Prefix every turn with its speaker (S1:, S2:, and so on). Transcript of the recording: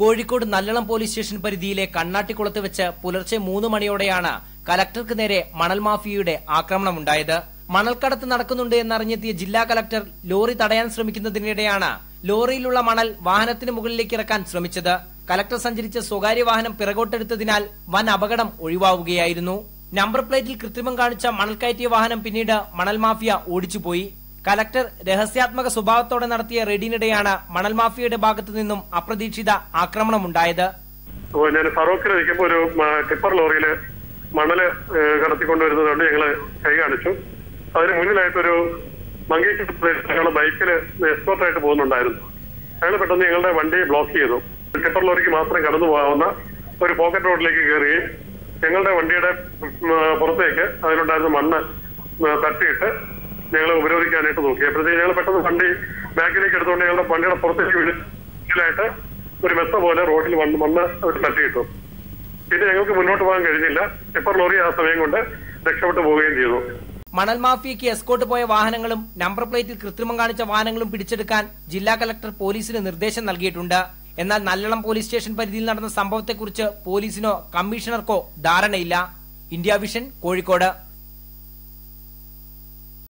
S1: Kozhikode Nallalam police station പരിധിയിലെ കണ്ണാട്ടിക്കുളത്ത് വെച്ച് പുലർച്ചെ മൂന്ന് മണിയോടെയാണ് കലക്ടർക്ക് നേരെ മണൽ മാഫിയയുടെ ആക്രമണമുണ്ടായത്. മണൽക്കടത്ത് നടക്കുന്നുണ്ട് എന്നറിഞ്ഞെത്തിയ ജില്ലാ കലക്ടർ ലോറി തടയാൻ ശ്രമിക്കുന്നതിനിടെയാണ് ലോറിയിലുള്ള മണൽ വാഹനത്തിന് മുകളിലേക്ക് ഇറക്കാൻ ശ്രമിച്ചത്. കലക്ടർ സഞ്ചരിച്ച സ്വകാര്യ വാഹനം പിറകോട്ടെടുത്തതിനാൽ വൻ അപകടം ഒഴിവാവുകയായിരുന്നു. നമ്പർ പ്ലേറ്റിൽ കൃത്രിമം കാണിച്ച മണൽ കയറ്റിയ വാഹനം പിന്നീട് മണൽ മാഫിയ ഓടിച്ചുപോയി. കലക്ടർ രഹസ്യാത്മക സ്വഭാവത്തോടെ നടത്തിയ റെയ്ഡിനിടെയാണ് മണൽ മാഫിയയുടെ ഭാഗത്തു നിന്നും അപ്രതീക്ഷിത ആക്രമണമുണ്ടായത്.
S2: ഞാൻ ഫറോക്കിൽ നിൽക്കുമ്പോൾ ഒരു ടിപ്പർ ലോറിയിൽ മണൽ കടത്തിക്കൊണ്ടുവരുന്നതുകൊണ്ട് ഞങ്ങൾ കൈ കാണിച്ചു. അതിന് മുന്നിലായിട്ടൊരു മങ്കേശ്വര പ്രദേശത്തുള്ള ബൈക്കിൽ എസ്കോർട്ടായിട്ട് പോകുന്നുണ്ടായിരുന്നു. അയാൾ പെട്ടെന്ന് ഞങ്ങളുടെ വണ്ടി ബ്ലോക്ക് ചെയ്തു. ടിപ്പർ ലോറിക്ക് മാത്രം കടന്നു പോകാവുന്ന ഒരു പോക്കറ്റ് റോഡിലേക്ക് കയറുകയും ഞങ്ങളുടെ വണ്ടിയുടെ പുറത്തേക്ക് അതിലുണ്ടായിരുന്ന മണ്ണ് തട്ടിയിട്ട് ഞങ്ങളെ ഉപരോധിക്കാനായിട്ട് നോക്കി. അപ്പോഴത്തേക്ക് ഞങ്ങൾ പെട്ടെന്ന് വണ്ടി ബാക്കിലേക്ക് എടുത്തുകൊണ്ട് ഞങ്ങളുടെ വണ്ടിയുടെ പുറത്തേക്ക് വീട്ടിലായിട്ട് ഒരു മെത്ത പോലെ റോഡിൽ വന്ന് വന്ന് അവർ തട്ടിയിട്ടു. പിന്നെ ഞങ്ങൾക്ക് മുന്നോട്ട് പോകാൻ കഴിഞ്ഞില്ല. ടിപ്പർ ലോറി ആ സമയം കൊണ്ട് രക്ഷപ്പെട്ടു പോവുകയും ചെയ്തു.
S1: മണൽ മാഫിയയ്ക്ക് എസ്കോട്ട് പോയ വാഹനങ്ങളും നമ്പർ പ്ലേറ്റിൽ കൃത്രിമം കാണിച്ച വാഹനങ്ങളും പിടിച്ചെടുക്കാൻ ജില്ലാ കലക്ടർ പോലീസിന് നിർദ്ദേശം നൽകിയിട്ടുണ്ട്. എന്നാൽ നല്ലളം പോലീസ് സ്റ്റേഷൻ പരിധിയിൽ നടന്ന സംഭവത്തെക്കുറിച്ച് പോലീസിനോ കമ്മീഷണർക്കോ ധാരണയില്ല. India vision Kozhikode.